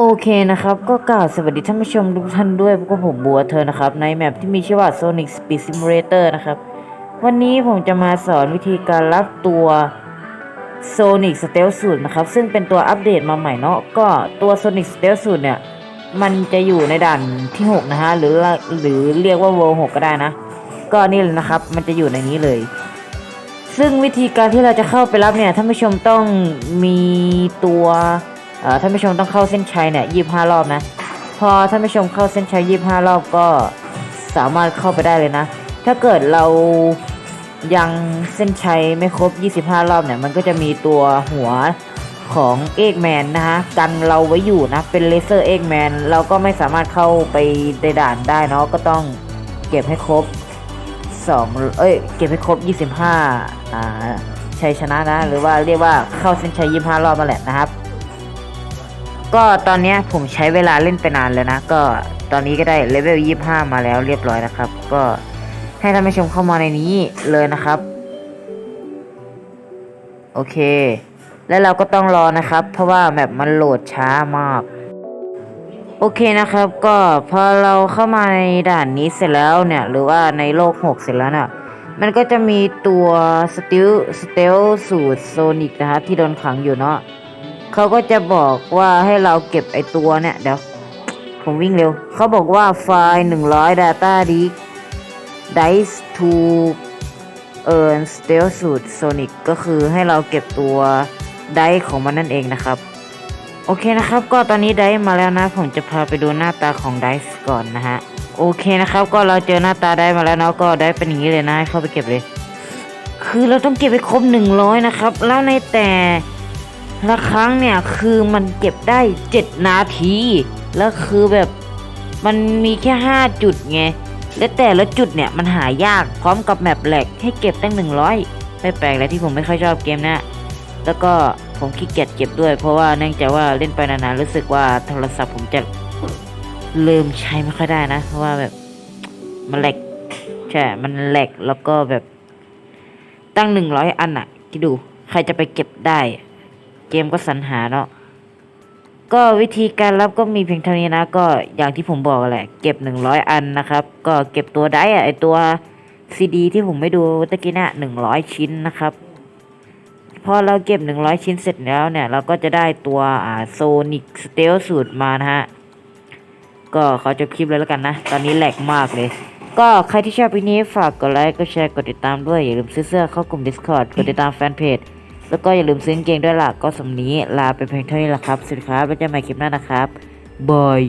โอเคนะครับ ก็กล่าวสวัสดีท่านผู้ชมทุกท่านด้วยพวกผมบัวเธอนะครับ ในแมปที่มีชื่อว่า Sonic Speed Simulator นะครับ วันนี้ผมจะมาสอนวิธีการรับตัว Sonic Stealth Suit นะครับ ซึ่งเป็นตัวอัปเดตมาใหม่เนาะก็ตัว Sonic Stealth Suit เนี่ย มันจะอยู่ในด่านที่ 6 นะฮะ หรือหรือเรียกว่า World 6 ก็ได้นะ ก็นี่เลยนะครับ มันจะอยู่ในนี้เลย ซึ่งวิธีการที่เราจะเข้าไปรับเนี่ยท่านผู้ชมต้องมีตัว ท่านผู้ชมต้องเข้าเส้นชัยเนี่ยยี่ห้ารอบนะ พอท่านผู้ชมเข้าเส้นชัยยี่ห้ารอบก็สามารถเข้าไปได้เลยนะ ถ้าเกิดเรายังเส้นชัยไม่ครบ 25 รอบเนี่ย มันก็จะมีตัวหัวของเอกแมนนะฮะ กันเราไว้อยู่นะ เป็นเลเซอร์เอกแมนเราก็ไม่สามารถเข้าไปในด่านได้เนาะก็ต้องเก็บให้ครบสองเอ้ย เก็บให้ครบ 25 อ่าชัยชนะนะ หรือว่าเรียกว่าเข้าเส้นชัย 25 รอบมาแหละนะครับ ก็ตอนนี้ผมใช้เวลาเล่นไปนานแล้วนะ ก็ตอนนี้ก็ได้เลเวล 25 มาแล้วเรียบร้อยนะครับ ก็ให้ท่านผู้ชมเข้ามาในนี้เลยนะครับ โอเค แล้วเราก็ต้องรอนะครับ เพราะว่าแมปมันโหลดช้ามาก โอเคนะครับ ก็พอเราเข้ามาในด่านนี้เสร็จแล้วเนี่ย หรือว่าในโลก 6 เสร็จแล้วเนี่ยมันก็จะมีตัวสติลสเตลสูตรโซนิกนะครับที่โดนขังอยู่เนาะ เขาก็จะบอกว่าให้เราเก็บไอตัวเนี่ยเดี๋ยวผมวิ่งเร็ว เขาบอกว่าไฟล์100 Data Disk Dice to Earn Stealth Suit Sonic ก็คือให้เราเก็บตัวไดของมันนั่นเองนะครับ โอเคนะครับ ก็ตอนนี้ได้มาแล้วนะ ผมจะพาไปดูหน้าตาของไดสก่อนนะฮะ โอเคนะครับ ก็เราเจอหน้าตาได้มาแล้วเนาะก็ได้เป็นอย่างนี้เลยนะ เข้าไปเก็บเลย คือเราต้องเก็บไปครบ100นะครับ แล้วในแต่ ละครั้งเนี่ยคือมันเก็บได้ 7 นาที แล้วคือแบบมันมีแค่ 5 จุดไง และแต่ละจุดเนี่ยมันหายากพร้อมกับแมปแหลกให้เก็บตั้ง 100 ไม่แปลกเลยที่ผมไม่ค่อยชอบเกมนะแล้วก็ผมขี้เกียจเก็บด้วย เพราะว่าเนื่องจากว่าเล่นไปนานๆรู้สึกว่าโทรศัพท์ผมจะเริ่มใช้ไม่ค่อยได้นะ เพราะว่าแบบมันแหลกใช่ มันแหลกแล้วก็แบบตั้งหนึ่งร้อยอันอะคิดดู ใครจะไปเก็บได้ เกมก็สรรหาเนาะก็วิธีการรับก็มีเพียงเท่านี้นะ ก็อย่างที่ผมบอกแหละ เก็บหนึ่งร้อยอันนะครับ ก็เก็บตัวได้อะไอตัวซีดีที่ผมไม่ดูตะกี้นี่ยหนึ่งร้อยชิ้นนะครับ พอเราเก็บ 100 ชิ้นเสร็จแล้วเนี่ย เราก็จะได้ตัวอ่าโซนิกสเตลสูตรมานะฮะ ก็ขอจบคลิปเลยแล้วกันนะ ตอนนี้แหลกมากเลย ก็ใครที่ชอบวิดีโอนี้ฝากกดไลค์กดแชร์กดติดตามด้วย อย่าลืมซื้อเสื้อเข้ากลุ่ม Discord กดติดตามแฟนเพจ แล้วก็อย่าลืมซื้อกางเกงด้วยล่ะก็สำนี้ลาไปเพียงเท่านี้ละครับสวัสดีครับไว้เจอกันใหม่คลิปหน้านะครับบาย